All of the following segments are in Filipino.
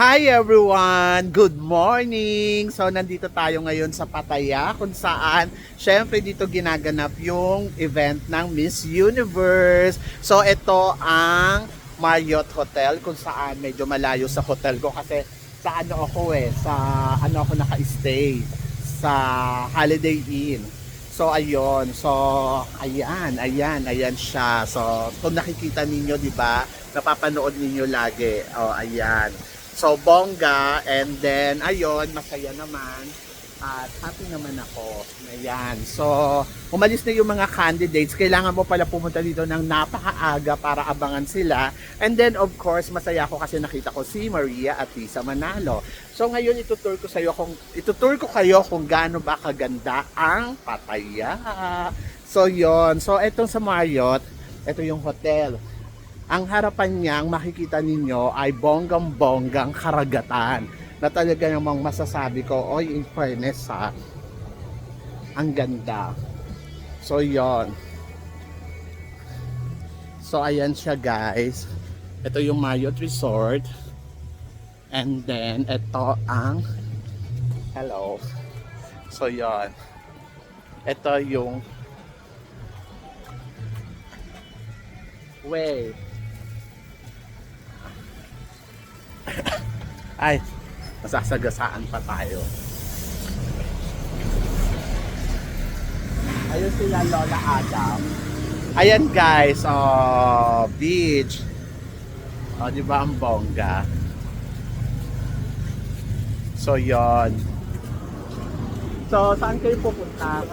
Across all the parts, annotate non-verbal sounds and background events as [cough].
Hi everyone! Good morning! So nandito tayo ngayon sa Pataya kung saan syempre dito ginaganap yung event ng Miss Universe. So ito ang Marriott Hotel kung saan medyo malayo sa hotel ko kasi sa ano ako eh, sa ano ako naka-stay sa Holiday Inn. So ayun, so ayan, ayan, ayan siya. So kung nakikita ninyo, 'di ba? Napapanood ninyo lagi. Oh, ayan. So bongga and then ayun, masaya naman at happy naman ako. Ayan. So umalis na yung mga candidates. Kailangan mo pala pumunta dito ng napakaaga para abangan sila. And then of course, masaya ako kasi nakita ko si Maria at Lisa Manalo. So ngayon itutur ko sa iyo kung itutur ko kayo kung gaano ba kaganda ang Pataya. So yon. So etong sa Marriott, ito yung hotel. Ang harapan niyang makikita ninyo ay bonggang-bonggang karagatan na talaga namang masasabi ko, oy, in fairness ha, ang ganda. So yon. So ayan siya guys. Ito yung Marriott Resort. And then, ito ang Hello. So yon. Ito yung Way. [coughs] Ay, masasagasaan pa tayo. Ayun sila Lola Adam. Ayan guys, oh, beach. Oh, di ba ang bongga? So, yon. So, saan kayo pupunta?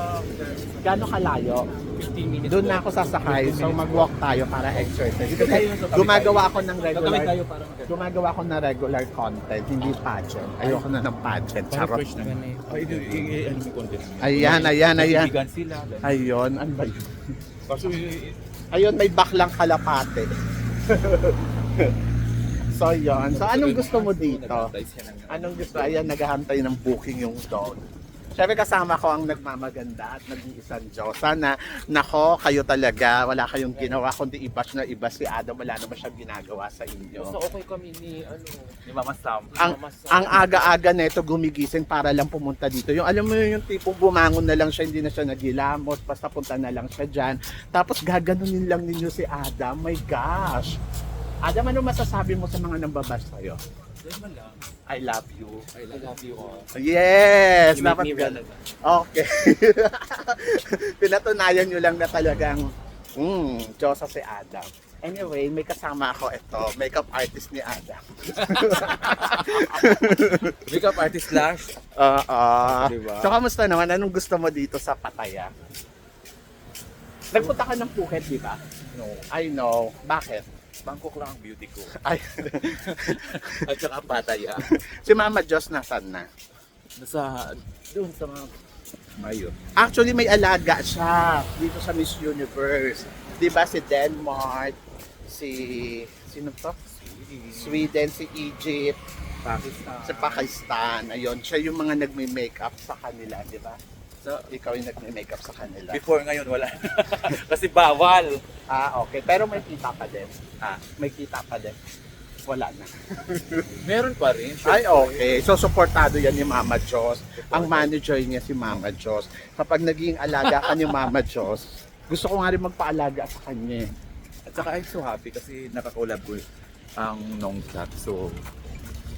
Gano'ng kalayo? 15 minutes. Doon na ako sasakay. So, mag-walk tayo para exercise. Kasi gumagawa ako ng regular tayo para maganda. gumagawa ko ng regular content, hindi pageant. Ayoko na ng pageant. Charot. eh. I- ano. Ayan, ayan, ayan. Ayun, ano ba yun? Ayun, may baklang kalapate. so, yun. So, anong gusto mo dito? Anong gusto? Ayan, naghahantay ng booking yung dog. Siyempre kasama ko ang nagmamaganda at nag-iisang Diyos. Sana, nako, kayo talaga, wala kayong ginawa, kundi ibas na ibas si Adam, wala naman siyang ginagawa sa inyo. So, okay kami ni, ano, ni Mama Sam. ang Mama Sam. ang aga-aga nito gumigising para lang pumunta dito. Yung alam mo yun, yung tipong bumangon na lang siya, hindi na siya nagilamos, basta punta na lang siya dyan. Tapos gaganunin lang ninyo si Adam. My gosh! Adam, ano masasabi mo sa mga nambabas sa'yo? I love you. I love you all. Yes! You make me relevant. Okay. [laughs] Pinatunayan nyo lang na talagang, mm, Diyosa si Adam. Anyway, may kasama ako ito, makeup artist ni Adam. [laughs] Makeup artist slash. Oo. Diba? So, kamusta naman? Anong gusto mo dito sa Pataya? Nagpunta ka ng Phuket, di ba? No. I know. Bakit? Bangkok lang ang beauty ko. [laughs] Ay, [laughs] At saka Pataya. si Mama Diyos nasan na? Nasa, doon sa mga Mayo. Actually, may alaga siya dito sa Miss Universe. Di ba si Denmark, si... Sino to? Sweden, si Egypt, Pakistan. si Pakistan. Ayun, siya yung mga nagme-makeup sa kanila, di ba? So, Ikaw yung nagme-makeup sa kanila. before ngayon, wala. [laughs] Kasi bawal. Ah, okay. Pero may kita pa din. Ah, May kita pa din. Wala na. [laughs] meron pa rin. Ay, okay. So, supportado yan ni Mama Jos. Ang manager niya si Mama Jos. Kapag naging alaga ka ni [laughs] Mama Jos, gusto ko nga rin magpaalaga sa kanya. eh. At saka I'm so happy kasi nakakolab ko ang Nong Chat. So,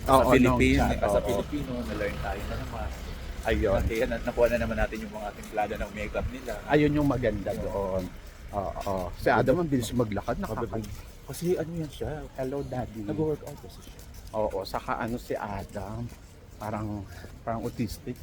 Oo, sa Philippines, Nong Chat, sa oo. Filipino, na-learn tayo na naman. Ayun. Kaya na, nakuha na naman natin yung mga templada ng makeup nila. Ayun yung maganda doon. Oo. Si Adam ang bilis maglakad. Nakaka- Kasi ano yan siya, Hello, Daddy. nag-workout kasi siya. Oo. Saka ano si Adam. Parang parang autistic.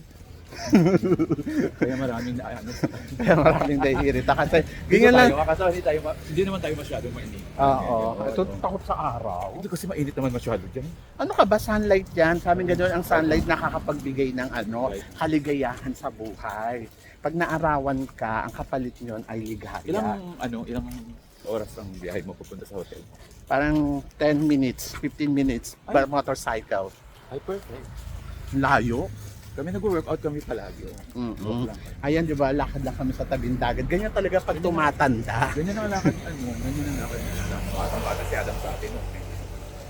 Kaya maraming na ano. Kaya maraming naiirita kasi ganyan lang. tayo, kasi hindi tayo, hindi naman tayo masyadong mainit. Oo. Ito takot sa araw. Hindi kasi mainit naman masyado dyan. Ano ka ba? Sunlight yan. Sabi nga doon, ang sunlight nakakapagbigay ng ano, kaligayahan sa buhay. Pag naarawan ka, ang kapalit nyon ay ligaya. Ilang, ano, ilang oras ang biyahe mo pupunta sa hotel? Parang 10 minutes, 15 minutes by motorcycle. Ay, perfect. Layo. Kami nag-workout kami palagi. oh. Lang. Ayan, di ba, lakad lang kami sa tabing dagat. Ganyan talaga pag tumatanda. Ganyan ang lakad, ano, ganyan ang lakad. Batang bata si Adam sa atin. oh.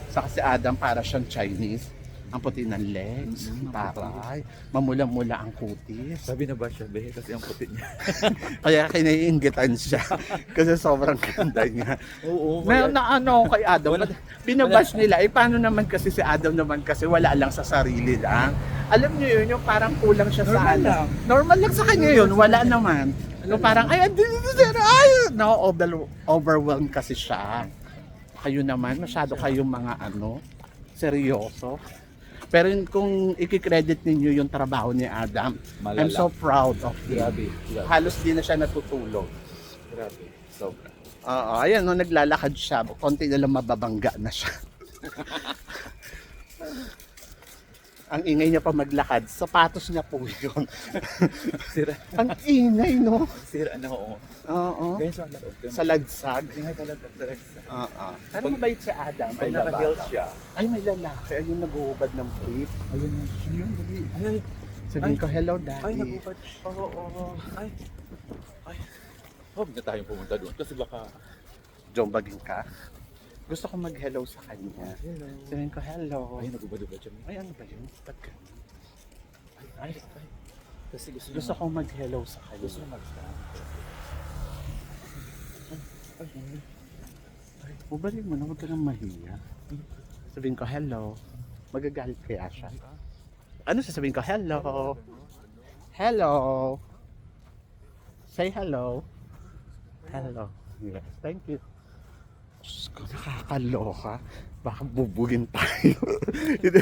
Saka si Adam para siyang Chinese. Ang puti ng legs, Mm, taray, mamula-mula ang kutis. Sabi na ba siya, Behe, kasi ang puti niya. [laughs] Kaya kinaiingitan siya [laughs] kasi sobrang ganda niya. Oo, Na, na ano kay Adam, Wala- binabash nila. Eh paano naman kasi si Adam naman kasi wala lang sa sarili lang. Alam niyo yun, yung parang kulang siya sa Normal ano. lang. Normal lang sa kanya yun, wala naman. Yung parang, ay, ay, no, over, overwhelmed kasi siya. Kayo naman, masyado kayong mga ano, seryoso. Pero yun, kung ikikredit ninyo yung trabaho ni Adam, I'm Malala. so proud of him. Grabe, grabe. Halos di na siya natutulog. Grabe. Sobra. Oo, ayan, no, naglalakad siya. Konti na lang mababangga na siya. [laughs] Ang ingay niya pa maglakad, sapatos niya po yun. [laughs] Sira, Ang ingay, no? sira na oo. Oo. Ganyan sa loob. Sa lagsag. Ingay talaga talaga. Oo. Pero mabait si Adam. Pag Ay, naka-heels naka siya. Ay, may lalaki. Ayun, nag-uubad ng brief. Ayun na. Ayun. Ay, Sabihin Ay. ko, hello, ay, daddy. nagupad. Oo, oo. Ay. Ay. Huwag na tayong pumunta doon kasi baka... Jombagin ka. Gusto ko mag-hello sa kanya. Hello. Sabihin ko, hello. Ay, nagubad-ubad siya. Ay, ano ba yun? Ba't ka? Ay, ay. Kasi gusto Gusto ko mag-hello sa kanya. Gusto niya mag-stand. Ay, ay. Ay, Ubalin mo na, huwag ka nang mahiya. Sabihin ko, hello. Magagalit kaya siya. Ano sasabihin ko? Hello. Hello. Say hello. Hello. Yes, thank you. Ko, nakakaloka. Baka bubugin tayo. Hindi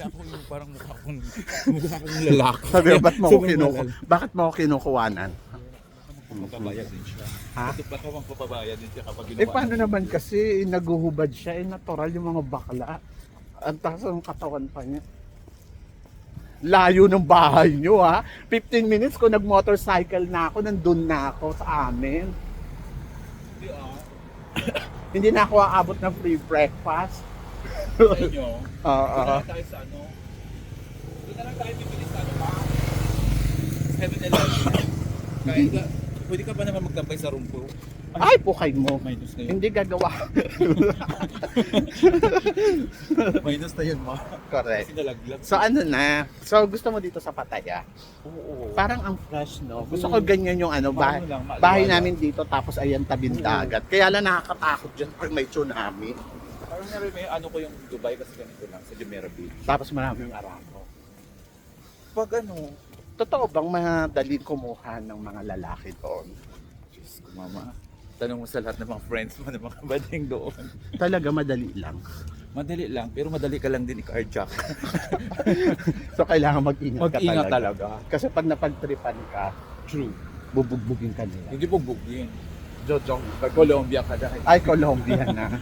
ako yung parang mukha akong mukha akong lalaki. Sabi ko, ba't mo ako kinuku. Bakit mo ako kinukuwanan? Magpapabayad din siya. Ha? Bakit baka magpapabayad din siya kapag Eh paano naman kasi naguhubad siya, eh natural yung mga bakla. Ang taas ng katawan pa niya. Layo ng bahay niyo ha. 15 minutes ko nag-motorcycle na ako, nandun na ako sa amin. Hindi [coughs] ah. Hindi na ako aabot ng free breakfast. Sa inyo. Oo. Doon na lang tayo sa ano. Doon na lang tayo bibili sa ano ba? 7-Eleven. Kahit ka, pwede ka pa naman magtampay sa room ko. Ay, pukay mo. Minus na yun. Hindi gagawa. [laughs] Minus na yun, ma. Correct. Kasi nalaglag. So ano na? So gusto mo dito sa Pataya? Oo. Parang ang fresh, no? Gusto ko ganyan yung ano, bahay, lang, bahay namin dito tapos ayan tabing dagat. Kaya lang nakakatakot dyan pag may tsunami. Parang nari may ano ko yung Dubai kasi ganito lang sa Jumeirah Beach. Tapos maraming arako. Pag ano, Totoo bang madaling kumuha ng mga lalaki doon? Diyos ko mama, tanong mo sa lahat ng mga friends mo, [laughs] ng mga bading doon. Talaga madali lang. Madali lang, pero madali ka lang din i-carjack. [laughs] So kailangan mag-ingat, Mag-ingat ka talaga. talaga. Kasi pag napagtripan ka, True. bubugbugin ka nila. Hindi po bugin. Jojong. Pag Colombia ka dahil. Ay, Colombia na. [laughs]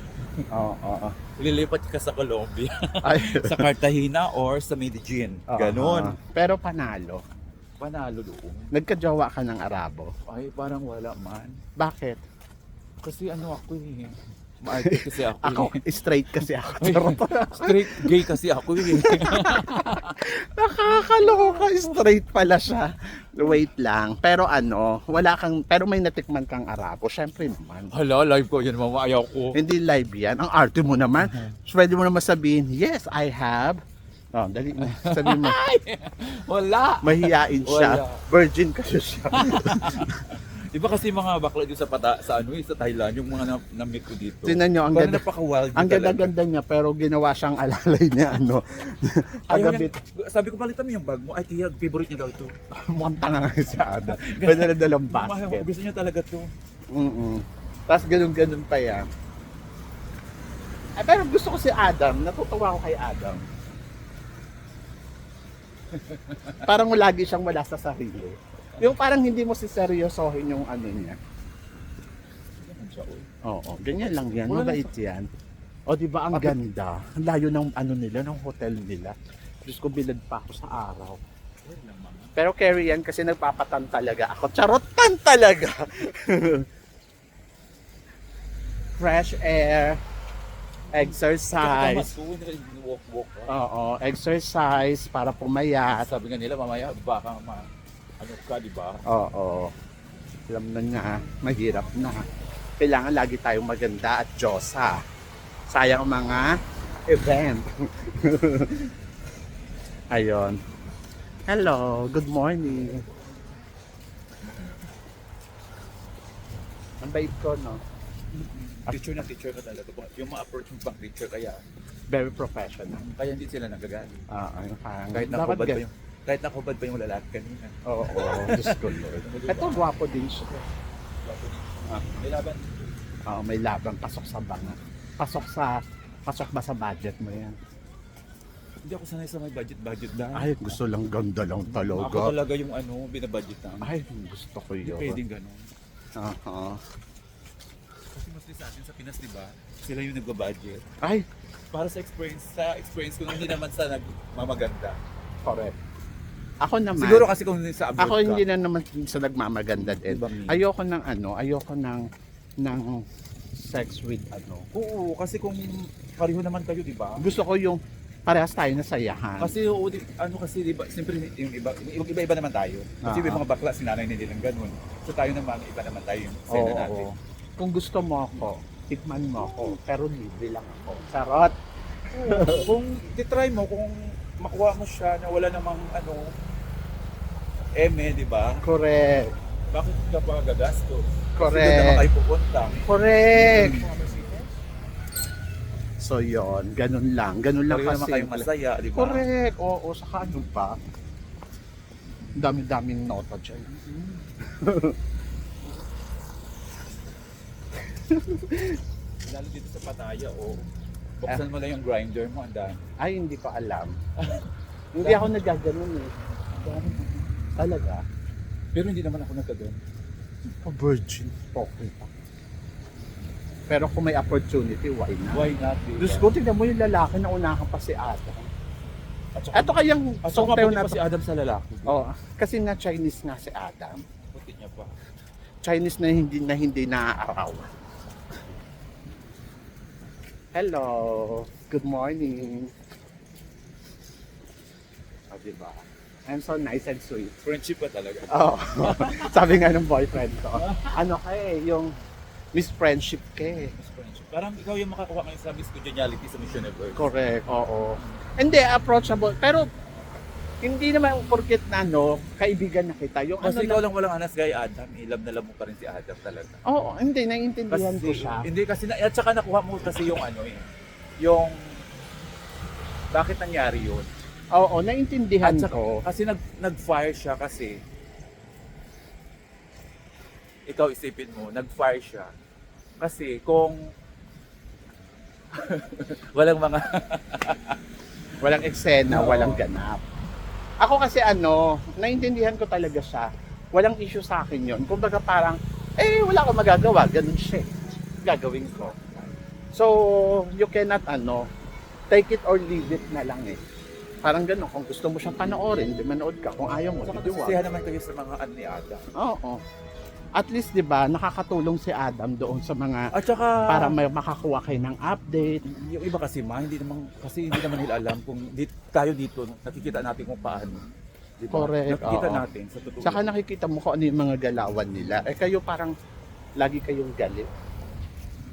Oo, oo. Lilipat ka sa Colombia. Ay, sa Cartagena or sa Medellin. oo. Ganon. Pero panalo. Panalo doon. Nagkajowa ka ng Arabo. Ay, parang wala man. Bakit? Kasi ano ako eh. Maarte kasi ako. Ako, eh. straight kasi ako. Charot. Straight gay kasi ako eh. [laughs] Nakakaloka, straight pala siya. Wait lang. Pero ano, wala kang, pero may natikman kang Arabo. Syempre naman. Hala, live ko yun, mama. Ayaw ko. Hindi live yan. Ang arte mo naman. Pwede mo naman sabihin, yes, I have. Oh, dali mo. Sabihin mo, [laughs] Wala. mahiyain siya. Wala. Virgin kasi siya. [laughs] Iba kasi mga bakla dito sa pata, sa ano eh, sa Thailand, yung mga na- na-meet ko dito. Tingnan nyo, ang Parang ganda. napaka-wild Ang ganda-ganda niya, pero ginawa siyang alalay niya, ano. [laughs] Pagabit, sabi ko palitan mo yung bag mo. Ay, tiya, favorite niya daw ito. [laughs] mukhang tanga nga si Ada. [laughs] Pwede na dalang Mahal, basket. gusto niya talaga to. Mm Tapos ganun-ganun pa yan. Eh, pero gusto ko si Adam. Natutuwa ako kay Adam. parang lagi siyang wala sa sarili. Yung parang hindi mo si seryosohin yung ano niya. Oo, ganyan lang yan. Wala Mabait yan. O di ba ang ganda? Ang layo ng ano nila, ng hotel nila. Diyos ko, bilad pa ako sa araw. Pero carry yan kasi nagpapatan talaga ako. Charotan talaga! [laughs] fresh air, exercise. Walk-walk ka. Oo, exercise para pumayat. Sabi nga nila, mamaya baka ma... Ano ka, di ba? Oo. Alam na nga, mahirap na. Kailangan lagi tayong maganda at Diyosa. Sayang ang mga event. [laughs] Ayon. Hello, good morning. Ang bait ko, no? Teacher na teacher ka talaga. Yung ma-approach mo pang teacher kaya, Very professional. kaya hindi sila nagagalit. Ah, yung parang, Kahit dapat nakubad pa gan- yung kahit nakubad pa yung lalaki kanina. Oo, oo, Diyos ko, Lord. Ito, gwapo din siya. Ah, may laban. Oo, may labang pasok sa banga. Pasok sa, pasok ba sa budget mo yan? Hindi ako sanay sa may budget-budget na. Ay, gusto lang ganda lang Ako talaga. talaga yung ano, binabudget na. Ay, gusto ko Hindi yun. pwedeng ganun. Oo. Kasi mostly sa atin sa Pinas, di ba? Sila yung nagbabudget. Ay, Para sa experience, sa experience ko, hindi naman sa nagmamaganda. correct. Ako naman, Siguro kasi kung sa abroad ako ka, hindi na naman sa nagmamaganda din. Diba? Ayoko ng ano, ayoko ng ng sex with ano. Oo, kasi kung pareho naman kayo, di ba? Gusto ko yung parehas tayo na sayahan. Kasi oo, di, ano kasi di ba, siyempre yung iba, yung iba-iba naman tayo. Kasi yung mga bakla, sinanay na nilang ganun. So tayo naman, iba naman tayo yung Oo, sena natin. oo. Kung gusto mo ako, tikman mo ako, pero libre lang ako. Sarot. Oo, kung titry mo, kung makuha mo siya na wala namang ano, eme, di ba? Correct. Bakit ka pa gagastos? Kasi Correct. doon naman kayo pupunta. Correct. So yon, ganun lang. Ganun lang Pareho naman kasi. kayong masaya, di ba? Correct. Oo, saka ano pa? Dami-daming nota dyan. [laughs] Lalo dito sa Pataya, o buksan mo lang yung grinder mo, ang dami. Ay, hindi ko alam. [laughs] hindi ako nagaganon eh. Talaga? Pero hindi naman ako nagkagano. A virgin. Okay pa. Pero kung may opportunity, why not? Why not? di ba? Diyos ko, tignan mo yung lalaki na unahan pa si Adam. At saka, Ito kayang at saka mabuti na pa si Adam sa lalaki. Oh, kasi nga Chinese nga si Adam. Puti niya pa. Chinese na hindi na hindi naaaraw. Hello. Good morning. Oh, diba? I'm so nice and sweet. Friendship pa talaga. [laughs] Oh, sabi nga ng boyfriend ko. Ano ka eh, yung Miss Friendship ka eh. Mas friendship. Parang ikaw yung makakuha ngayon sa Miss Congeniality sa Miss Universe. Correct, oo. Hindi, approachable. Pero, hindi naman porket na, no, kaibigan na kita. Yung Kasi ano ikaw na, lang walang anas kay Adam, eh, love na love mo pa rin si Adam talaga. oo, hindi, naiintindihan ko siya. Hindi kasi, na, at saka nakuha mo kasi yung ano eh, yung, bakit nangyari yun? Oo, naiintindihan At saka, ko. kasi nag, nag-fire siya kasi, ikaw isipin mo, nag-fire siya. Kasi kung, [laughs] walang mga, [laughs] Walang eksena, Oo. walang ganap. Ako kasi ano, naiintindihan ko talaga siya. Walang issue sa akin yon. Kumbaga parang, eh, wala akong magagawa. Ganun siya. eh. Gagawin ko. So, you cannot, ano, take it or leave it na lang eh. Parang ganun. Kung gusto mo siyang panoorin, di manood ka. Kung ayaw mo, saka di wag. nasisihan naman kayo sa mga ano ni Adam. Oo. At least, di ba, nakakatulong si Adam doon sa mga, At saka, para may makakuha kayo ng update. yung iba kasi ma, hindi naman, kasi hindi naman nila alam kung di, tayo dito, nakikita natin kung paano. Di ba? Correct, Nakikita oo. natin sa totoo. Saka nakikita mo kung ano yung mga galawan nila. Eh kayo parang lagi kayong galit.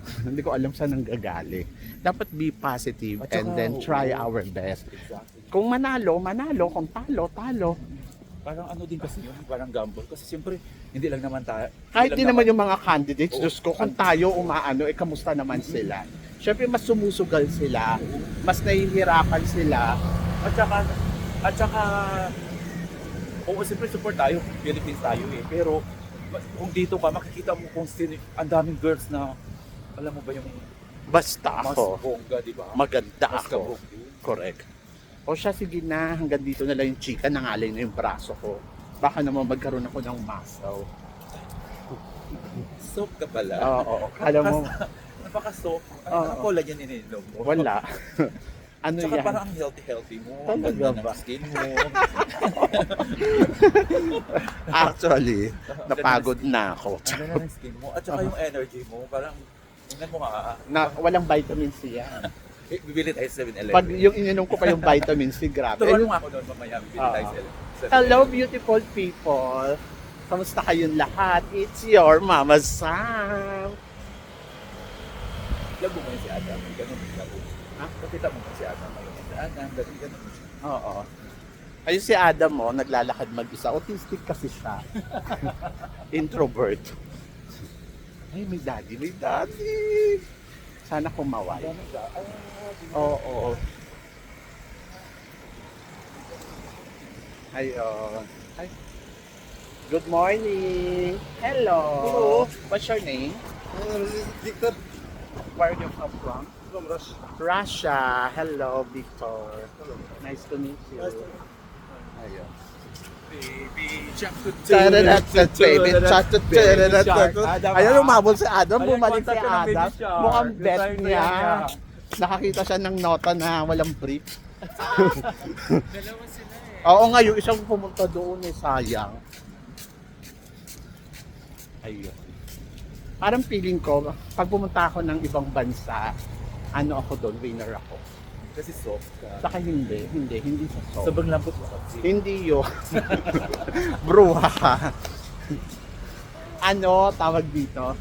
[laughs] Hindi ko alam saan ang gagali. Dapat be positive At saka, and then try oo. our best. Exactly. Kung manalo, manalo. Kung talo, talo. Parang ano din kasi yun, parang gamble. Kasi siyempre, hindi lang naman tayo. Kahit hindi din naman yung mga candidates, Oo. Diyos ko, kung tayo umaano, eh kamusta naman sila? Siyempre, mas sumusugal sila, mas nahihirapan sila. At saka, at saka, oo, siyempre support tayo, Philippines tayo eh. Pero, kung dito ka, makikita mo kung sino, ang daming girls na, alam mo ba yung Basta mas ako, bongga, di ba? maganda Mas ako. kabog din. Correct. O siya, sige na, hanggang dito na lang yung chika, nangalay na yung braso ko. Baka naman magkaroon ako ng muscle. Soap ka pala. Oo, alam mo, Napaka-soap. Ano Oo. ang cola yan ininom mo? wala. [laughs] ano Tsaka yan? parang ang healthy-healthy mo. Ang Talaga ganda ba? ng skin mo. [laughs] Actually, napagod na ako. Ang ganda ng skin mo. At saka [laughs] yung energy mo, parang Tingnan mo nga. Na walang vitamin C yan. Eh, Bibili tayo sa 7-Eleven. Pag yung ininom ko pa yung vitamin C, grabe. Turuan mo ako doon mamaya. Bibili Ah. tayo sa 7-Eleven. Hello, beautiful people. Kamusta kayong lahat? It's your Mama Sam. Labo mo yun si Adam. Ganun. Labo. Ha? Pakita mo mo si Adam. Ayun, si Adam. Ganun. Ganun. Oo. Ayun si Adam mo, naglalakad mag-isa. Autistic kasi siya. [laughs] Introvert. Ay, may daddy, may daddy. Sana kumaway. Ah, Oo. oo. Ayun. Ay. Good morning. Hello. Hello. What's your name? Victor Where are you come from? from Russia. Russia. Hello, Victor. Nice to meet you. Nice to Ayun. Baby shark. Baby shark, ah. umabol si Adam, Ayan, bumalik si Adam. Mukhang bet niya. Nakakita siya ng nota na walang brief. Dalawa sila eh. [laughs] Oo nga, yung isang pumunta doon eh, sayang. Ayun. Parang feeling ko, pag pumunta ako ng ibang bansa, ano ako doon, winner ako. Kasi soft ka. Saka hindi, hindi, hindi sa so. Sobrang lambot mo kasi. Hindi yun. [laughs] Bruha ano, tawag dito?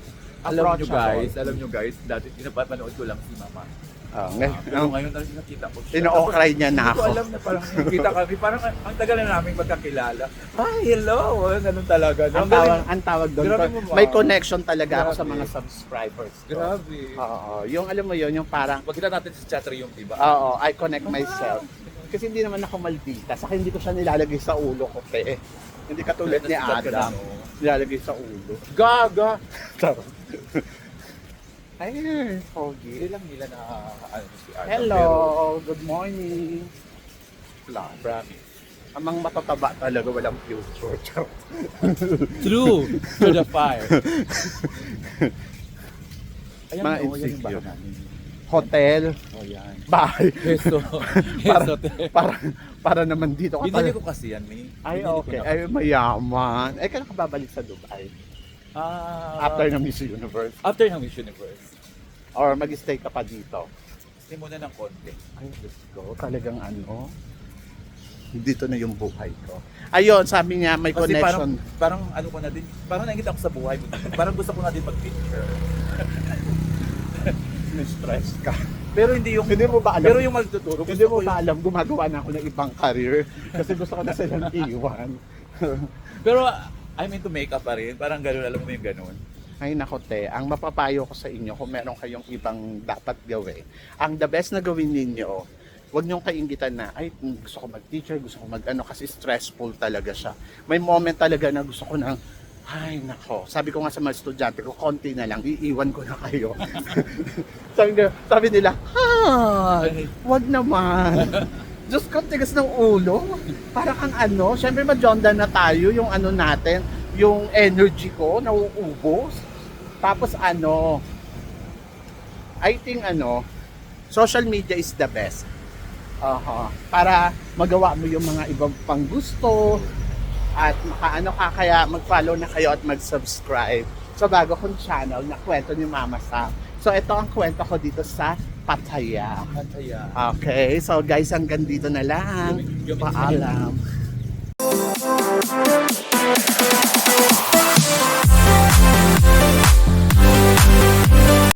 Alam nyo Approachable. guys, alam nyo guys, dati pinapanood ko lang si Mama. Oh, Ah, Pero ngayon, ngayon na nakita ko siya. ino-okray niya na Hindi ko ako. alam na parang nakita kami, parang ang ang tagal na namin magkakilala. Ay, hello! Oh, ganun talaga. No? Ang tawag, ang tawag doon, Grabe mo, may connection talaga ako sa Grabe. mga subscribers ko. Grabe. Oo, yung alam mo yun, yung parang, Wag natin sa chat room, diba? oo, I connect myself. Kasi hindi naman ako maldita, saka hindi ko siya nilalagay sa ulo ko, te. Hindi katulad ni Adam, no? nilalagay sa ulo. Gaga! [laughs] Charot. Ay, pogi. Hindi lang nila na ano si Adam. Hello, good morning. Pero, promise. Amang matataba talaga, walang future. Charot. [laughs] True to the fire. Ayan, Mga oh, yan yung insecure. bahay namin. Hotel, Oh, yan. bahay. [laughs] Peso. [laughs] para, Peso. para, para naman dito. ka Binili pala- ko kasi yan, May. Ay, Binili ko okay. na. Ay, mayaman. Ay, kailan ka babalik sa Dubai? Ah, After ng Miss Universe? after ng Miss Universe. Or mag-stay ka pa dito? Stay muna ng konti. Ay, let's go. Talagang ano, dito na yung buhay ko. Ayun, sabi niya, may Kasi connection. parang, parang ano ko na din, parang nakikita ko sa buhay mo. Parang gusto ko na din mag-picture. [laughs] stress ka. Pero hindi yung, Hindi mo ba alam? pero yung magtuturo, hindi gusto mo ko ba alam, gumagawa na ako ng ibang career kasi gusto ko na silang iwan. pero I'm into makeup pa rin. Parang gano'n, alam mo yung gano'n. Ay nako te, ang mapapayo ko sa inyo kung meron kayong ibang dapat gawin, ang the best na gawin ninyo, huwag niyong kaingitan na, ay mm, gusto ko mag-teacher, gusto ko mag-ano, kasi stressful talaga siya. May moment talaga na gusto ko ng, ay nako, sabi ko nga sa mga estudyante ko, konti na lang, iiwan ko na kayo. [laughs] sabi, nila, sabi nila, ay, wag naman. Diyos ko, tigas ng ulo. Parang ang ano, syempre majonda na tayo, yung ano natin, yung energy ko, nauubos. Tapos ano, I think ano, social media is the best. Aha. Para magawa mo yung mga ibang pang gusto at makaano ka kaya mag-follow na kayo at mag-subscribe sa bago kong channel na kwento ni Mama Sam. So ito ang kwento ko dito sa Pattaya. Pattaya. Okay, so guys, hanggang dito na lang. Paalam.